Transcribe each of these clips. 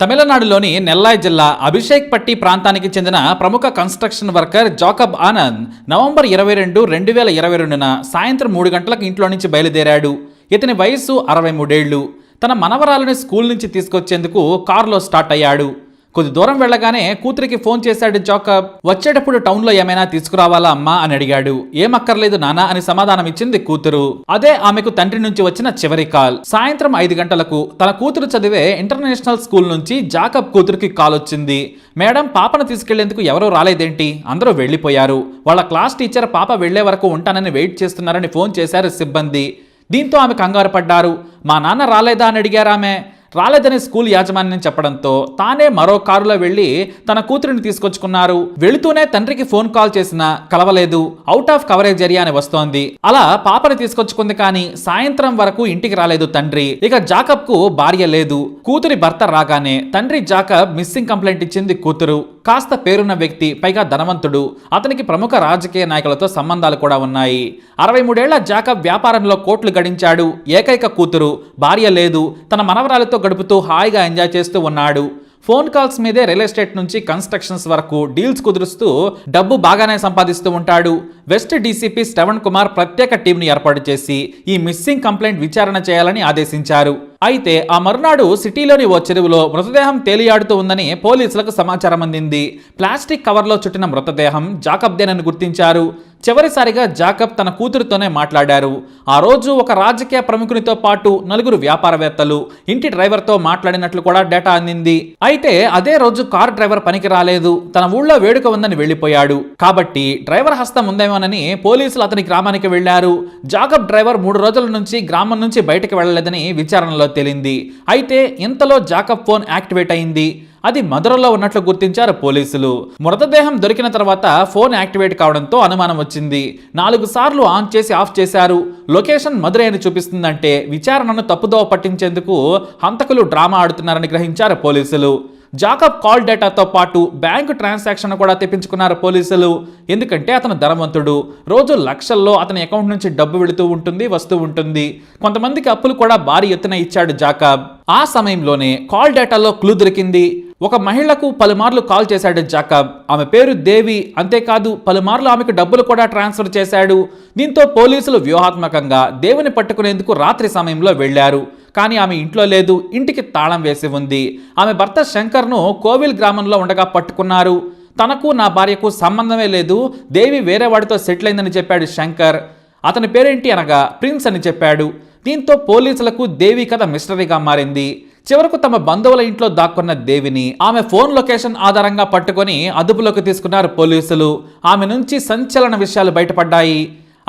తమిళనాడులోని నెల్లాయ్ జిల్లా అభిషేక్ పట్టి ప్రాంతానికి చెందిన ప్రముఖ construction worker Jacob Anand November ఇరవై రెండు రెండు వేల ఇరవై రెండున సాయంత్రం మూడు గంటలకు ఇంట్లో నుంచి బయలుదేరాడు. ఇతని వయస్సు అరవై మూడేళ్ళు. తన మనవరాలని స్కూల్ నుంచి తీసుకొచ్చేందుకు కారులో స్టార్ట్ అయ్యాడు. కొద్ది దూరం వెళ్ళగానే కూతురికి ఫోన్ చేశాడు జాకబ్. వచ్చేటప్పుడు టౌన్లో ఏమైనా తీసుకురావాలా అమ్మా అని అడిగాడు. ఏమక్కర్లేదు నానా అని సమాధానం ఇచ్చింది కూతురు. అదే ఆమెకు తండ్రి నుంచి వచ్చిన చివరి కాల్. సాయంత్రం ఐదు గంటలకు తన కూతురు చదివే ఇంటర్నేషనల్ స్కూల్ నుంచి జాకబ్ కూతురికి కాల్ వచ్చింది. మేడం పాపను తీసుకెళ్ళేందుకు ఎవరూ రాలేదేంటి? అందరూ వెళ్ళిపోయారు. వాళ్ళ క్లాస్ టీచర్ పాప వెళ్ళే వరకు ఉంటానని వెయిట్ చేస్తున్నారని ఫోన్ చేశారు సిబ్బంది. దీంతో ఆమె కంగారు పడ్డారు. మా నాన్న రాలేదా అని అడిగారామె రాలేదని స్కూల్ యాజమాన్యం చెప్పడంతో తానే మరో కారులో వెళ్ళి తన కూతురిని తీసుకొచ్చుకున్నారు. వెళుతూనే తండ్రికి ఫోన్ కాల్ చేసినా కలవలేదు. అవుట్ ఆఫ్ కవరేజ్ ఏరియా అని వస్తోంది. అలా పాపని తీసుకొచ్చుకుంది కానీ సాయంత్రం వరకు ఇంటికి రాలేదు తండ్రి. ఇక జాకబ్కు భార్య లేదు. కూతురి భర్త రాగానే తండ్రి జాకబ్ మిస్సింగ్ కంప్లైంట్ ఇచ్చింది కూతురు. కాస్త పేరున్న వ్యక్తి పైగా ధనవంతుడు. అతనికి ప్రముఖ రాజకీయ నాయకులతో సంబంధాలు కూడా ఉన్నాయి. అరవై మూడేళ్ళ జాకబ్ వ్యాపారంలో కోట్లు గడించాడు. ఏకైక కూతురు భార్య లేదు. తన మనవరాలతో గడుపుతూ హాయిగా ఎంజాయ్ చేస్తూ ఉన్నాడు. ఫోన్ కాల్స్ మీదే రియల్ ఎస్టేట్ నుంచి కన్స్ట్రక్షన్స్ వరకు డీల్స్ కుదురుస్తూ డబ్బు బాగానే సంపాదిస్తూ ఉంటాడు. వెస్ట్ డీసీపీ శ్రవణ్ కుమార్ ప్రత్యేక టీంని ఏర్పాటు చేసి ఈ మిస్సింగ్ కంప్లైంట్ విచారణ చేయాలని ఆదేశించారు. అయితే ఆ మరునాడు సిటీలోని ఓ చెరువులో మృతదేహం తేలియాడుతూ ఉందని పోలీసులకు సమాచారం అందింది. ప్లాస్టిక్ కవర్లో చుట్టిన మృతదేహం జాకబ్దేనని గుర్తించారు. చివరిసారిగా జాకబ్ తన కూతురుతోనే మాట్లాడారు. ఆ రోజు ఒక రాజకీయ ప్రముఖునితో పాటు నలుగురు వ్యాపారవేత్తలు ఇంటి డ్రైవర్తో మాట్లాడినట్లు కూడా డేటా అందింది. అయితే అదే రోజు కార్ డ్రైవర్ పనికి రాలేదు. తన ఊళ్ళో వేడుక ఉందని వెళ్ళిపోయాడు కాబట్టి డ్రైవర్ హస్తం ఉందేమోనని పోలీసులు అతని గ్రామానికి వెళ్ళారు జాకబ్ డ్రైవర్ మూడు రోజుల నుంచి గ్రామం నుంచి బయటకు వెళ్ళలేదని విచారణలో తేలింది. అయితే ఇంతలో జాకబ్ ఫోన్ యాక్టివేట్ అయింది. అది మధురలో ఉన్నట్లు గుర్తించారు పోలీసులు. మృతదేహం దొరికిన తర్వాత ఫోన్ యాక్టివేట్ కావడంతో అనుమానం వచ్చింది. నాలుగు సార్లు ఆన్ చేసి ఆఫ్ చేశారు. లొకేషన్ మధురై అని చూపిస్తుందంటే విచారణను తప్పుదోవ పట్టించేందుకు హంతకులు డ్రామా ఆడుతున్నారని గ్రహించారు పోలీసులు. జాకబ్ కాల్ డేటాతో పాటు బ్యాంకు ట్రాన్సాక్షన్ కూడా తెప్పించుకున్నారు పోలీసులు. ఎందుకంటే అతను ధనవంతుడు. రోజు లక్షల్లో అతని అకౌంట్ నుంచి డబ్బు వెళుతూ ఉంటుంది వస్తూ ఉంటుంది. కొంతమందికి అప్పులు కూడా భారీ ఎత్తున ఇచ్చాడు జాకబ్. ఆ సమయంలోనే కాల్ డేటాలో క్లూ దొరికింది. ఒక మహిళకు పలుమార్లు కాల్ చేశాడు జాకబ్. ఆమె పేరు దేవి అంతేకాదు పలుమార్లు ఆమెకు డబ్బులు కూడా ట్రాన్స్ఫర్ చేశాడు. దీంతో పోలీసులు వ్యూహాత్మకంగా దేవుని పట్టుకునేందుకు రాత్రి సమయంలో వెళ్ళారు కానీ ఆమె ఇంట్లో లేదు ఇంటికి తాళం వేసి ఉంది. ఆమె భర్త శంకర్ను కోవిల్ గ్రామంలో ఉండగా పట్టుకున్నారు. తనకు నా భార్యకు సంబంధమే లేదు దేవి వేరే వాడితో సెటిల్ అయిందని చెప్పాడు శంకర్. అతని పేరేంటి అనగా ప్రిన్స్ అని చెప్పాడు. దీంతో పోలీసులకు దేవి కథ మిస్టరీగా మారింది. చివరకు తమ బంధువుల ఇంట్లో దాక్కున్న దేవిని ఆమె ఫోన్ లొకేషన్ ఆధారంగా పట్టుకొని అదుపులోకి తీసుకున్నారు పోలీసులు. ఆమె నుంచి సంచలన విషయాలు బయటపడ్డాయి.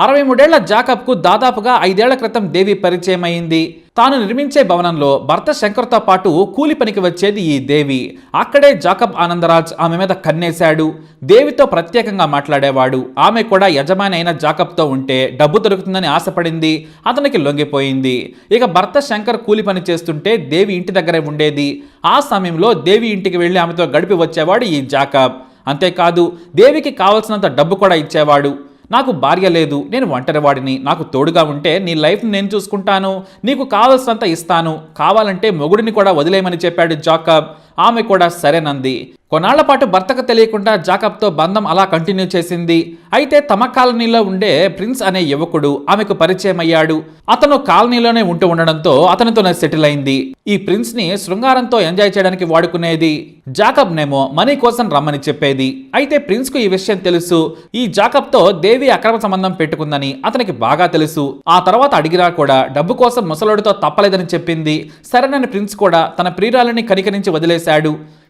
అరవై మూడేళ్ళ జాకబ్కు దాదాపుగా ఐదేళ్ళ క్రితం దేవి పరిచయం అయింది తాను నిర్మించే భవనంలో భర్త శంకర్తో పాటు కూలి పనికి వచ్చేది ఈ దేవి. అక్కడే జాకబ్ ఆనందరాజ్ ఆమె మీద కన్నేశాడు. దేవితో ప్రత్యేకంగా మాట్లాడేవాడు. ఆమె కూడా యజమాని అయిన జాకబ్తో ఉంటే డబ్బు దొరుకుతుందని ఆశపడింది. అతనికి లొంగిపోయింది. ఇక భర్త శంకర్ కూలి పని చేస్తుంటే దేవి ఇంటి దగ్గరే ఉండేది. ఆ సమయంలో దేవి ఇంటికి వెళ్ళి ఆమెతో గడిపి వచ్చేవాడు ఈ జాకబ్. అంతేకాదు దేవికి కావలసినంత డబ్బు కూడా ఇచ్చేవాడు. నాకు భార్య లేదు నేను ఒంటరివాడిని నాకు తోడుగా ఉంటే నీ లైఫ్ని నేను చూసుకుంటాను నీకు కావలసినంత ఇస్తాను కావాలంటే మొగుడిని కూడా వదిలేయమని చెప్పాడు జాకబ్. ఆమె కూడా సరేనంది. కొన్నాళ్ళ పాటు భర్తకు తెలియకుండా జాకబ్తో బంధం అలా కంటిన్యూ చేసింది. అయితే తమ కాలనీలో ఉండే ప్రిన్స్ అనే యువకుడు ఆమెకు పరిచయం అయ్యాడు. అతను కాలనీలోనే ఉంటూ ఉండడంతో అతనితోనే సెటిల్ అయింది. ఈ ప్రిన్స్ని శృంగారంతో ఎంజాయ్ చేయడానికి వాడుకునేది జాకబ్ నేమో మనీ కోసం రమ్మని చెప్పేది. అయితే ప్రిన్స్కు ఈ విషయం తెలుసు. ఈ జాకబ్తో దేవి అక్రమ సంబంధం పెట్టుకుందని అతనికి బాగా తెలుసు. ఆ తర్వాత అడిగినా కూడా డబ్బు కోసం ముసలోడితో తప్పలేదని చెప్పింది. సరేనని ప్రిన్స్ కూడా తన ప్రియురాలని కనికరించి వదిలేశాడు.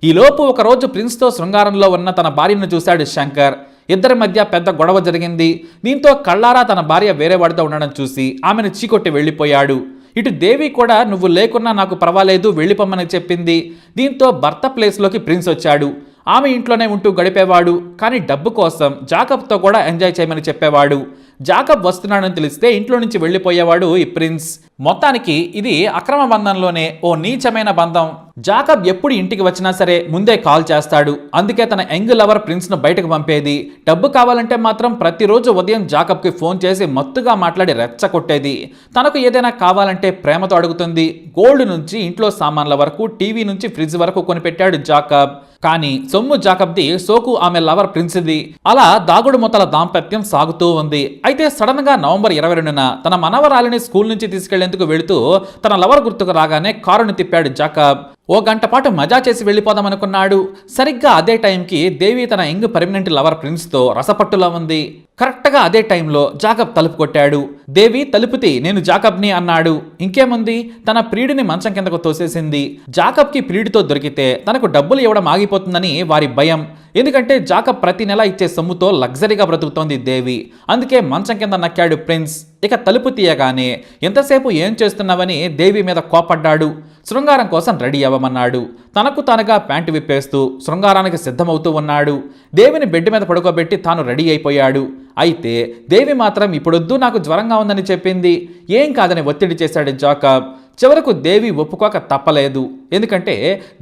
ఈలోపు ఒకరోజు ప్రిన్స్తో శృంగారంలో ఉన్న తన భార్యను చూశాడు శంకర్. ఇద్దరి మధ్య పెద్ద గొడవ జరిగింది. దీంతో కళ్ళారా తన భార్య వేరేవాడితో ఉండడం చూసి ఆమెను చీకొట్టి వెళ్ళిపోయాడు. ఇటు దేవి కూడా నువ్వు లేకున్నా నాకు పర్వాలేదు వెళ్ళిపోమ్మని చెప్పింది. దీంతో భర్త ప్లేస్లోకి ప్రిన్స్ వచ్చాడు. ఆమె ఇంట్లోనే ఉంటూ గడిపేవాడు. కానీ డబ్బు కోసం జాకబ్తో కూడా ఎంజాయ్ చేయమని చెప్పేవాడు. జాకబ్ వస్తున్నాడని తెలిస్తే ఇంట్లో నుంచి వెళ్ళిపోయేవాడు ఈ ప్రిన్స్. మొత్తానికి ఇది అక్రమ బంధంలోనే ఓ నీచమైన బంధం. జాకబ్ ఎప్పుడు ఇంటికి వచ్చినా సరే ముందే కాల్ చేస్తాడు. అందుకే తన యంగ్ లవర్ ప్రిన్స్ను బయటకు పంపేది. డబ్బు కావాలంటే మాత్రం ప్రతిరోజు ఉదయం జాకబ్కి ఫోన్ చేసి మత్తుగా మాట్లాడి రెచ్చగొట్టేది తనకు ఏదైనా కావాలంటే ప్రేమతో అడుగుతుంది. గోల్డ్ నుంచి ఇంట్లో సామాన్ల వరకు టీవీ నుంచి ఫ్రిడ్జ్ వరకు కొనిపెట్టాడు జాకబ్. కానీ సొమ్ము జాకబ్ది సోకు ఆమె లవర్ ప్రిన్స్ది. అలా దాగుడు మొత్తల దాంపత్యం సాగుతూ ఉంది. అయితే సడన్గా నవంబర్ ఇరవై రెండున తన మనవరాలిని స్కూల్ నుంచి తీసుకెళ్ళేందుకు వెళుతూ తన లవర్ గుర్తుకు రాగానే కారును తిప్పాడు జాకబ్. ఓ గంట పాటు మజా చేసి వెళ్ళిపోదామనుకున్నాడు సరిగ్గా అదే టైంకి దేవి తన యంగ్ పర్మనెంట్ లవర్ ప్రిన్స్తో రసపట్టులా ఉంది. కరెక్ట్గా అదే టైంలో జాకబ్ తలుపు కొట్టాడు. దేవి తలుపుతి నేను జాకబ్ని అన్నాడు. ఇంకేముంది? తన ప్రియుడిని మంచం కిందకు తోసేసింది. జాకబ్కి ప్రియుడితో దొరికితే తనకు డబ్బులు ఇవ్వడం ఆగిపోతుందని వారి భయం. ఎందుకంటే జాకబ్ ప్రతి నెల ఇచ్చే సొమ్ముతో లగ్జరీగా బ్రతుకుతోంది దేవి. అందుకే మంచం కింద నక్కాడు ప్రిన్స్. ఇక తలుపు తీయగానే ఎంతసేపు ఏం చేస్తున్నావని దేవి మీద కోపడ్డాడు? శృంగారం కోసం రెడీ అవ్వమన్నాడు. తనకు తానుగా ప్యాంటు విప్పేస్తూ శృంగారానికి సిద్ధమవుతూ ఉన్నాడు. దేవిని బెడ్ మీద పడుకోబెట్టి తాను రెడీ అయిపోయాడు. అయితే దేవి మాత్రం ఇప్పుడొద్దు నాకు జ్వరంగా ఉందని చెప్పింది. ఏం కాదని ఒత్తిడి చేశాడు జాకబ్. చివరకు దేవి ఒప్పుకోక తప్పలేదు. ఎందుకంటే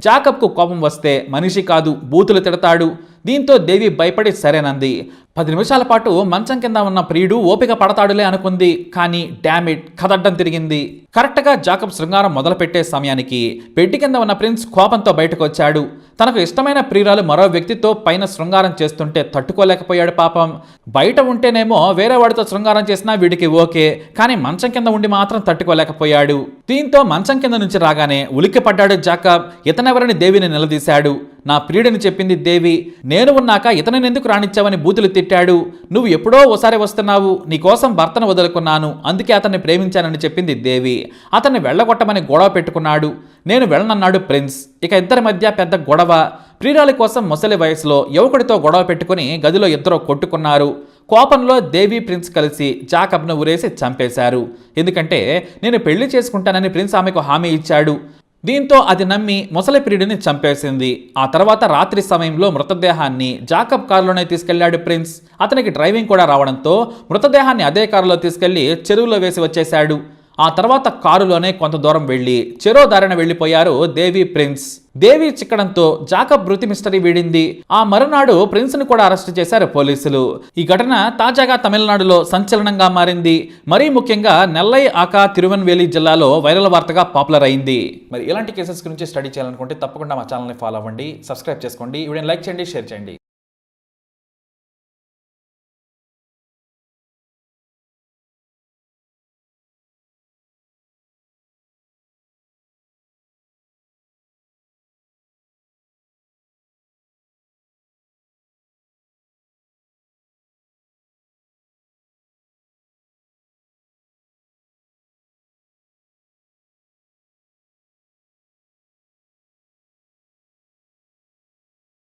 జాకబ్కు కోపం వస్తే మనిషి కాదు బూతులు తిడతాడు. దీంతో దేవి భయపడి సరేనంది. పది నిమిషాల పాటు మంచం కింద ఉన్న ప్రియుడు ఓపిక పడతాడులే అనుకుంది కానీ డామిట్ కదడ్డం తిరిగింది. కరెక్ట్గా జాకబ్ శృంగారం మొదలుపెట్టే సమయానికి పెట్టి కింద ఉన్న ప్రిన్స్ కోపంతో బయటకు వచ్చాడు తనకు ఇష్టమైన ప్రియురాలు మరో వ్యక్తితో పైన శృంగారం చేస్తుంటే తట్టుకోలేకపోయాడు పాపం. బయట ఉంటేనేమో వేరే వాడితో శృంగారం చేసినా వీడికి ఓకే కానీ మంచం కింద ఉండి మాత్రం తట్టుకోలేకపోయాడు. దీంతో మంచం కింద నుంచి రాగానే ఉలిక్కిపడ్డాడు జాకబ్. ఇతనెవరని దేవిని నిలదీశాడు. నా ప్రియుడిని చెప్పింది దేవి నేను ఉన్నాక ఇతనిని ఎందుకు రాణించావని బూతులు తిట్టాడు? నువ్వు ఎప్పుడో ఓసారి వస్తున్నావు నీకోసం భర్తను వదులుకున్నాను అందుకే అతన్ని ప్రేమించానని చెప్పింది దేవి. అతన్ని వెళ్ళగొట్టమని గొడవ పెట్టుకున్నాడు. నేను వెళ్ళనన్నాడు ప్రిన్స్. ఇక ఇద్దరి మధ్య పెద్ద గొడవ. ప్రియురాలి కోసం ముసలి వయసులో యువకుడితో గొడవ పెట్టుకుని గదిలో ఇద్దరు కొట్టుకున్నారు. కోపంలో దేవి ప్రిన్స్ కలిసి జాకబ్ను ఉరేసి చంపేశారు. ఎందుకంటే నేను పెళ్ళి చేసుకుంటానని ప్రిన్స్ ఆమెకు హామీ ఇచ్చాడు. దీంతో అది నమ్మి ముసలి ప్రియుడిని చంపేసింది. ఆ తర్వాత రాత్రి సమయంలో మృతదేహాన్ని జాకబ్ కారులోనే తీసుకెళ్ళాడు ప్రిన్స్. అతనికి డ్రైవింగ్ కూడా రావడంతో మృతదేహాన్ని అదే కారులో తీసుకెళ్ళి చెరువులో వేసి వచ్చేశాడు. ఆ తర్వాత కారులోనే కొంత దూరం వెళ్ళి చెరో దారిన వెళ్ళిపోయారు దేవి ప్రిన్స్. దేవి చిక్కడంతో జాకబ్ మృతి మిస్టరీ వీడింది. ఆ మరునాడు ప్రిన్స్ను కూడా అరెస్ట్ చేశారు పోలీసులు. ఈ ఘటన తాజాగా తమిళనాడులో సంచలనంగా మారింది. మరీ ముఖ్యంగా నెల్లై ఆకా తిరువన్వేలి జిల్లాలో వైరల్ వార్తగా పాపులర్ అయింది. మరి ఇలాంటి కేసెస్ గురించి స్టడీ చేయాలనుకుంటే తప్పకుండా మా ఛానల్ని ఫాలో అవ్వండి సబ్స్క్రైబ్ చేసుకోండి. వీడియోని లైక్ చేయండి షేర్ చేయండి.